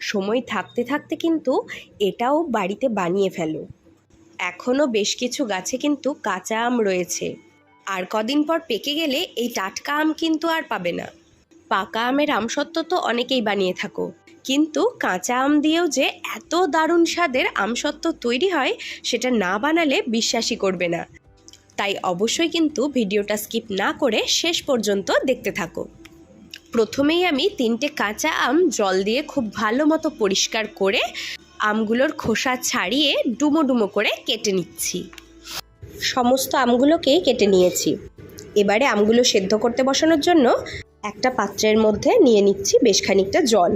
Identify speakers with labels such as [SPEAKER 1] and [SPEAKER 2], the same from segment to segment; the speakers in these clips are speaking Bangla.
[SPEAKER 1] সময় থাকতে থাকতে কিন্তু এটাও বাড়িতে বানিয়ে ফেলো। এখনও বেশ কিছু গাছে কিন্তু কাঁচা আম রয়েছে। আর কদিন পর পেকে গেলে এই টাটকা আম কিন্তু আর পাবে না। পাকা আমের আমসত্ত্ব তো অনেকেই বানিয়ে থাকো। কিন্তু কাঁচা আম দিয়েও যে এত দারুণ স্বাদের আমসত্ত্ব তৈরি হয়, সেটা না বানালে বিশ্বাসই করবে না। তাই অবশ্যই কিন্তু ভিডিওটা স্কিপ না করে শেষ পর্যন্ত দেখতে থাকো। প্রথমেই আমি তিনটে কাঁচা আম জল দিয়ে খুব ভালো মতো পরিষ্কার করে আমগুলোর খোসা ছাড়িয়ে ডুমো ডুমো করে কেটে নিচ্ছি। সমস্ত আমগুলোকেই কেটে নিয়েছি। এবারে আমগুলো সেদ্ধ করতে বসানোর জন্য একটা পাত্রের মধ্যে নিয়ে নিচ্ছি বেশ খানিকটা জল।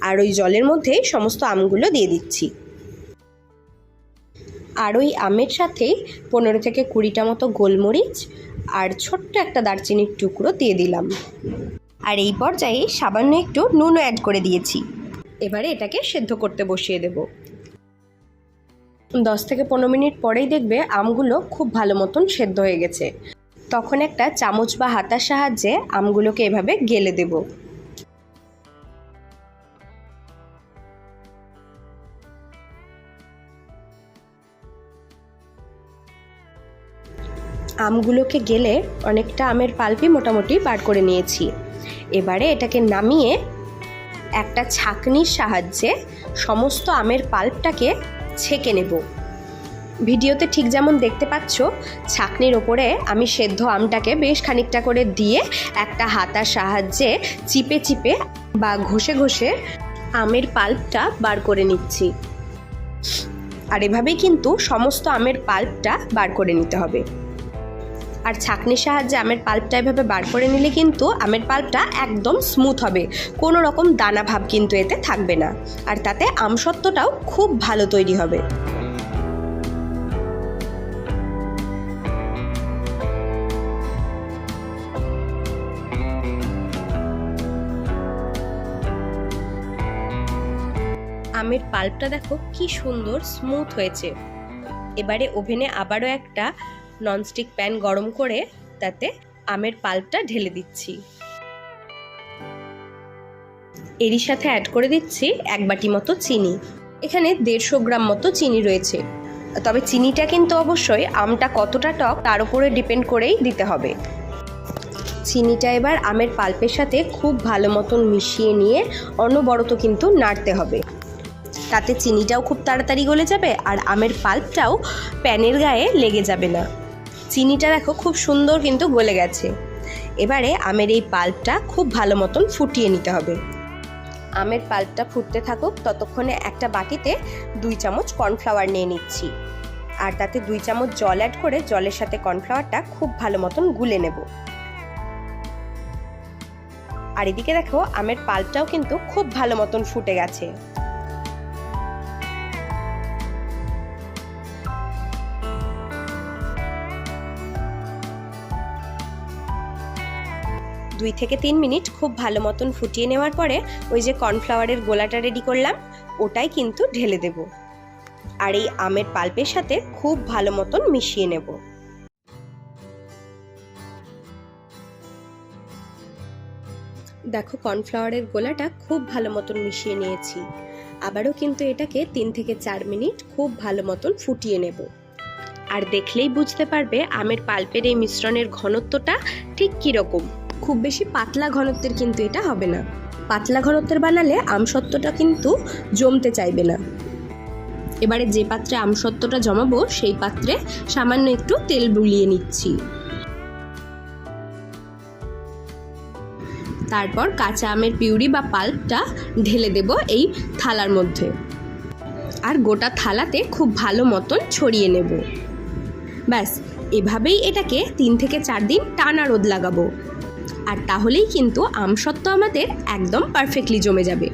[SPEAKER 1] আর ওই জলের মধ্যে সমস্ত আমগুলো দিয়ে দিচ্ছি। আর ওই আমের সাথেই পনেরো থেকে কুড়িটা মতো গোলমরিচ আর ছোট্ট একটা দারচিনির টুকরো দিয়ে দিলাম। আর এই পর্যায়ে সামান্য একটু নুনও অ্যাড করে দিয়েছি। এবারে এটাকে সেদ্ধ করতে বসিয়ে দেব। দশ থেকে পনেরো মিনিট পরেই দেখবে আমগুলো খুব ভালো মতন সেদ্ধ হয়ে গেছে। তখন একটা চামচ বা হাতার সাহায্যে আমগুলোকে এভাবে গেলে দেব। আমগুলোকে গেলে অনেকটা আমের পাল্পই মোটামুটি বার করে নিয়েছি। এবারে এটাকে নামিয়ে একটা ছাঁকনির সাহায্যে সমস্ত আমের পাল্পটাকে ছেঁকে নেব। ভিডিওতে ঠিক যেমন দেখতে পাচ্ছ, ছাঁকনির ওপরে আমি সেদ্ধ আমটাকে বেশ খানিকটা করে দিয়ে একটা হাতার সাহায্যে চিপে চিপে বা ঘষে ঘষে আমের পাল্পটা বার করে নিচ্ছি। আর এভাবেই কিন্তু সমস্ত আমের পাল্পটা বার করে নিতে হবে। আর ছাঁকনির সাহায্যে আমের পাল্পটা এভাবে বার করে নিলে কিন্তু আমের পাল্পটা একদম স্মুথ হবে। কোনো রকম দানা ভাব কিন্তু এতে থাকবে না। আর তাতে আমসত্ত্বটাও খুব ভালো তৈরি হবে। আমের পাল্পটা দেখো কি সুন্দর স্মুথ হয়েছে। এবারে ওভেনে আবারও একটা ননস্টিক প্যান গরম করে তাতে আমের পাল্পটা ঢেলে দিচ্ছি। এরই সাথে অ্যাড করে দিচ্ছি এক বাটি মতো চিনি। এখানে দেড়শো গ্রাম মতো চিনি রয়েছে। তবে চিনিটা কিন্তু অবশ্যই আমটা কতটা টক তার উপরে ডিপেন্ড করেই দিতে হবে। চিনিটা এবার আমের পাল্পের সাথে খুব ভালো মতন মিশিয়ে নিয়ে অনবরত কিন্তু নাড়তে হবে। তাতে চিনিটাও খুব তাড়াতাড়ি গলে যাবে আর আমের পাল্পটাও প্যানের গায়ে লেগে যাবে না। চিনিটা দেখো খুব সুন্দর কিন্তু গলে গেছে। এবারে আমের এই পাল্পটা খুব ভালো মতন ফুটিয়ে নিতে হবে। আমের পাল্পটা ফুটতে থাকুক, ততক্ষণে একটা বাটিতে দুই চামচ কর্নফ্লাওয়ার নিয়ে নিচ্ছি। আর তাতে দুই চামচ জল অ্যাড করে জলের সাথে কর্নফ্লাওয়ারটা খুব ভালো মতন গুলে নেব। আর এদিকে দেখো, আমের পাল্পটাও কিন্তু খুব ভালো মতন ফুটে গেছে। দুই থেকে তিন মিনিট খুব ভালো মতন ফুটিয়ে নেওয়ার পরে ওই যে কর্নফ্লাওয়ারের গোলাটা রেডি করলাম, ওটাই কিন্তু ঢেলে দেব। আর এই আমের পাল্পের সাথে খুব ভালো মতন মিশিয়ে নেব। দেখো কর্নফ্লাওয়ারের গোলাটা খুব ভালো মতন মিশিয়ে নিয়েছি। আবারও কিন্তু এটাকে তিন থেকে চার মিনিট খুব ভালো মতন ফুটিয়ে নেব। আর দেখলেই বুঝতে পারবে আমের পাল্পের এই মিশ্রণের ঘনত্বটা ঠিক কীরকম। খুব বেশি পাতলা ঘনত্বের কিন্তু এটা হবে না। পাতলা ঘনত্বের বানালে আমসত্ত্বটা কিন্তু জমতে চাইবে না। এবারে যে পাত্রে আমসত্ত্বটা জমাবো, সেই পাত্রে সামান্য একটু তেল বুলিয়ে নিচ্ছি। তারপর কাঁচা আমের পিউরি বা পাল্পটা ঢেলে দেব এই থালার মধ্যে। আর গোটা থালাতে খুব ভালো মতন ছড়িয়ে নেব। ব্যাস, এভাবেই এটাকে তিন থেকে চার দিন টানা রোদ লাগাবো। আর তাহলেই কিন্তু আমসত্ত্ব আমাদের একদম পারফেক্টলি জমে যাবে।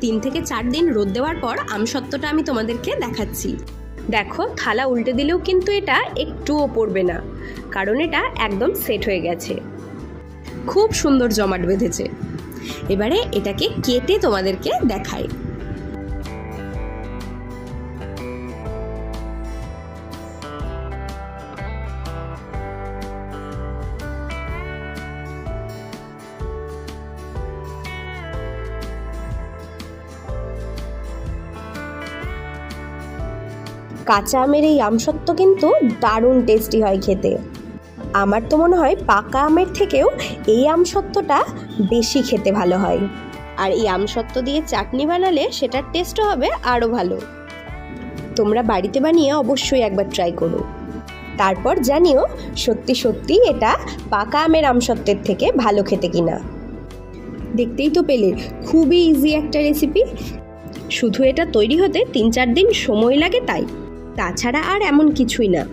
[SPEAKER 1] তিন থেকে চার দিন রোদ দেওয়ার পর আমসত্ত্বটা আমি তোমাদেরকে দেখাচ্ছি। দেখো, থালা উল্টে দিলেও কিন্তু এটা একটুও পড়বে না, কারণ এটা একদম সেট হয়ে গেছে। খুব সুন্দর জমাট বেঁধেছে। এবারে এটাকে কেটে তোমাদেরকে দেখাই। কাঁচা আমের এই আমসত্ত্ব কিন্তু দারুণ টেস্টি হয় খেতে। আমার তো মনে হয় পাকা আমের থেকেও এই আমসত্ত্বটা বেশি খেতে ভালো হয়। আর এই আমসত্ত্ব দিয়ে চাটনি বানালে সেটার টেস্টও হবে আরও ভালো। তোমরা বাড়িতে বানিয়ে অবশ্যই একবার ট্রাই করো। তারপর জানিও সত্যি সত্যি এটা পাকা আমের আমসত্ত্বের থেকে ভালো খেতে কিনা। দেখতেই তো পেলে, খুবই ইজি একটা রেসিপি শুধু এটা তৈরি হতে তিন চার দিন সময় লাগে তাই। তাছাড়া আর এমন কিছুই না।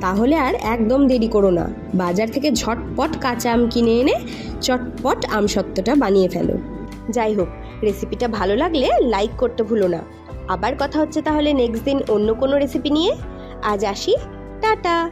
[SPEAKER 1] তাহলে আর একদম দেরি করো না। বাজার থেকে ঝটপট কাঁচা আম কিনে এনে চটপট আম আমসত্ত্বটা বানিয়ে ফেলো। যাই হোক রেসিপিটা ভালো লাগলে লাইক করতে ভুলো না। আবার কথা হচ্ছে তাহলে নেক্সট দিন অন্য কোনো রেসিপি নিয়ে। আজ আসি। টাটা!